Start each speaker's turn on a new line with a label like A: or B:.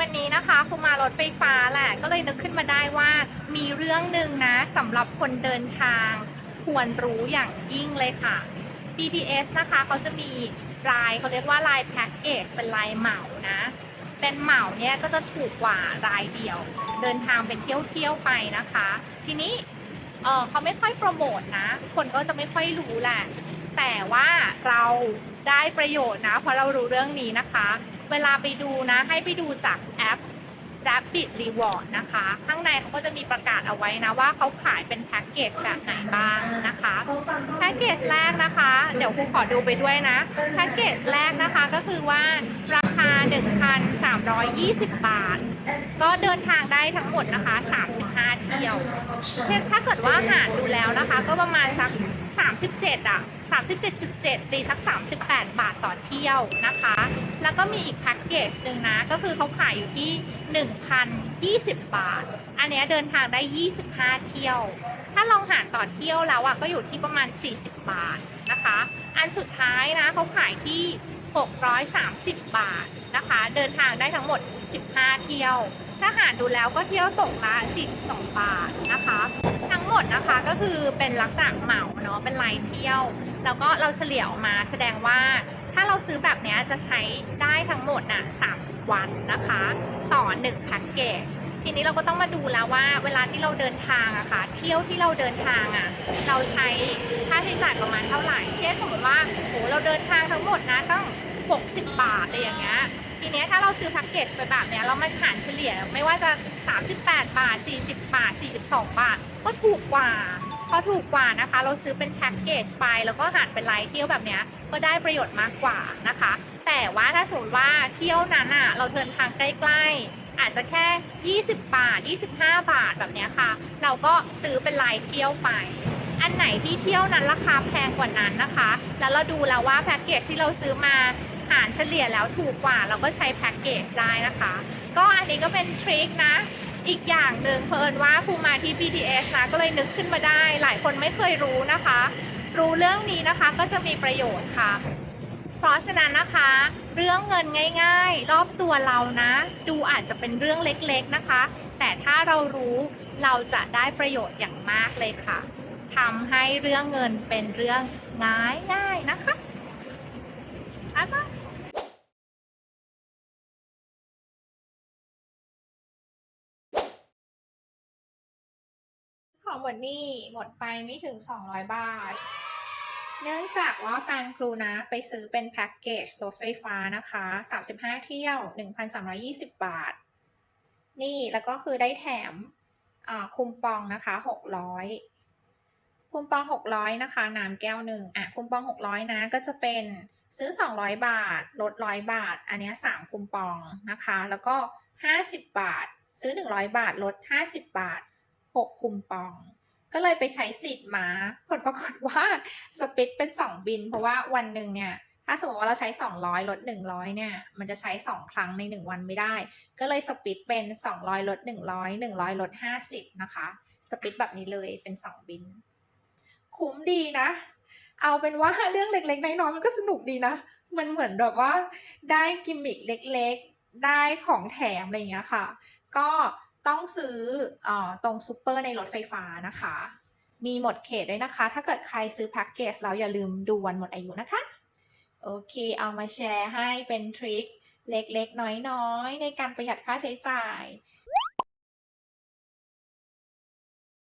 A: วันนี้นะคะครูมารถไฟฟ้าแหละก็เลยนึกขึ้นมาได้ว่ามีเรื่องหนึ่งนะสำหรับคนเดินทาง ควรรู้อย่างยิ่งเลยค่ะ BTS นะคะเขาจะมีรายเขาเรียกว่ารายแพ็กเกจเป็นรายเหมานะ เป็นเหมาเนี่ยก็จะถูกกว่ารายเดียว เดินทางเป็นเที่ยวเที่ยวๆไปนะคะ ทีนี้เออเขาไม่ค่อยโปรโมทนะ คนก็จะไม่ค่อยรู้แหละ แต่ว่าเราได้ประโยชน์นะเพราะเรารู้เรื่องนี้นะคะ เวลาไปดูนะ ให้ไปดูจากแอป Rabbit Reward นะคะ ข้างในเขาก็จะมีประกาศเอาไว้นะว่าเขาขายเป็นแพ็กเกจแบบไหนบ้างนะคะแพ็กเกจแรกนะคะ เดี๋ยวครูขอดูไปด้วยนะแพ็กเกจแรกนะคะก็คือว่า คา 1,320 บาท ก็เดินทางได้ทั้งหมดนะคะ 35 เที่ยวเพียงถ้าเกิดว่าหารดูแล้วนะคะ ก็ประมาณสัก 37อะ37.7 ตีสัก 38 บาทต่อเที่ยวนะคะ แล้วก็มีอีกแพ็กเกจหนึ่งนะ ก็คือเขาขายอยู่ที่ 1,020 บาท อันนี้เดินทางได้ 25 เที่ยว ถ้าลองหารต่อเที่ยวแล้วอะก็อยู่ที่ประมาณ 40 บาทนะคะ อันสุดท้ายนะเขาขายที่ 630 บาทนะคะ เดินทางได้ทั้งหมด 15 เที่ยว ถ้าหารดูแล้วก็เที่ยวตกละ42 บาทนะคะ ทั้งหมดนะคะก็คือเป็นลักษณะเหมาเนาะเป็นรายเที่ยว แล้วก็เราเฉลี่ยออกมาแสดงว่าถ้าเราซื้อแบบนี้จะใช้ได้ทั้งหมดน่ะ30 วันนะคะ ต่อ1แพ็กเกจทีนี้เราก็ต้องมาดูแล้วว่าเวลาที่เราเดินทางอะค่ะ เที่ยวที่เราเดินทางอะเราใช้ค่าใช้จ่ายประมาณเท่าไหร่ เช่นสมมติว่า เราเดินทางทั้งหมดนะต้อง 60 บาทอะไรอย่างเงี้ยทีเนี้ยถ้าเราซื้อแพ็กเกจไปแบบเนี้ยเรามาหารเฉลี่ยไม่ว่าจะ 38 บาท 40 บาท 42 บาท ก็ถูกกว่าพอถูกกว่านะคะ เราซื้อเป็นแพ็กเกจไปแล้วก็หารเป็นรายเที่ยวแบบเนี้ยก็ได้ประโยชน์มากกว่านะคะ แต่ว่าถ้าสมมติว่าเที่ยวนั้นอะเราเดินทางใกล้ๆ อาจจะแค่ 20 บาท 25 บาทแบบเนี้ยค่ะ เราก็ซื้อเป็นรายเที่ยวไป อันไหนที่เที่ยวนั้นราคาแพงกว่านั้นนะคะ แล้วเราดูแล้วว่าแพ็กเกจที่เราซื้อมาหารเฉลี่ยแล้วถูกกว่าเราก็ใช้แพ็กเกจได้นะคะ ก็อันนี้ก็เป็นทริคนะอีกอย่างหนึ่งเพอิญว่าคูมาที่ BTS นะก็เลยนึกขึ้นมาได้ หลายคนไม่เคยรู้นะคะ รู้เรื่องนี้นะคะก็จะมีประโยชน์ค่ะ เพราะฉะนั้นนะคะ เรื่องเงินง่าย ๆ รอบตัวเรานะ ดูอาจจะเป็นเรื่องเล็กๆนะคะ แต่ถ้าเรารู้เราจะได้ประโยชน์อย่างมากเลยค่ะ ทำให้เรื่องเงินเป็นเรื่องง่ายๆนะคะบ๊ายบายของหมดนี่หมดไปไม่ถึง 200 บาท เนื่องจากว่าแฟนครูนะไปซื้อเป็นแพ็กเกจรถไฟฟ้านะคะ 35 เที่ยว 1,320 บาท นี่แล้วก็คือได้แถมคุมปองนะคะ 600 คุมปอง600นะคะ น้ำแก้วหนึ่งอะคุมปอง600นะ ก็จะเป็นซื้อ200บาท ลด100บาท อันนี้ย3คุมปองนะคะ แล้วก็50บบาท ซื้อ100บาท ลด50บบาท6คุมปอง ก็เลยไปใช้สิทธิ์มาผลปรากฏว่าสปิตเป็น2บิน เพราะว่าวันหนึ่งเนี่ยถ้าสมมติว่าเราใช้ 200 ลด 100 เนี่ย มันจะใช้ 2 ครั้งใน 1 วันไม่ได้ ก็เลยสปิตเป็น 200 ลด 100 100 ลด 50 นะคะ สปิตแบบนี้เลยเป็น 2 บิน คุ้มดีนะ เอาเป็นว่าเรื่องเล็กๆน้อยๆมันก็สนุกดีนะ มันเหมือนแบบว่าได้กิมมิคเล็กๆ ได้ของแถมอะไรอย่างเงี้ยค่ะ ก็ต้องซื้อเออตรงซูเปอร์ในรถไฟฟ้านะคะ มีหมดเขตด้วยนะคะ ถ้าเกิดใครซื้อแพ็กเกจแล้วอย่าลืมดูวันหมดอายุนะคะ โอเคเอามาแชร์ให้เป็นทริคเล็กๆ น้อยๆ ในการประหยัดค่าใช้จ่าย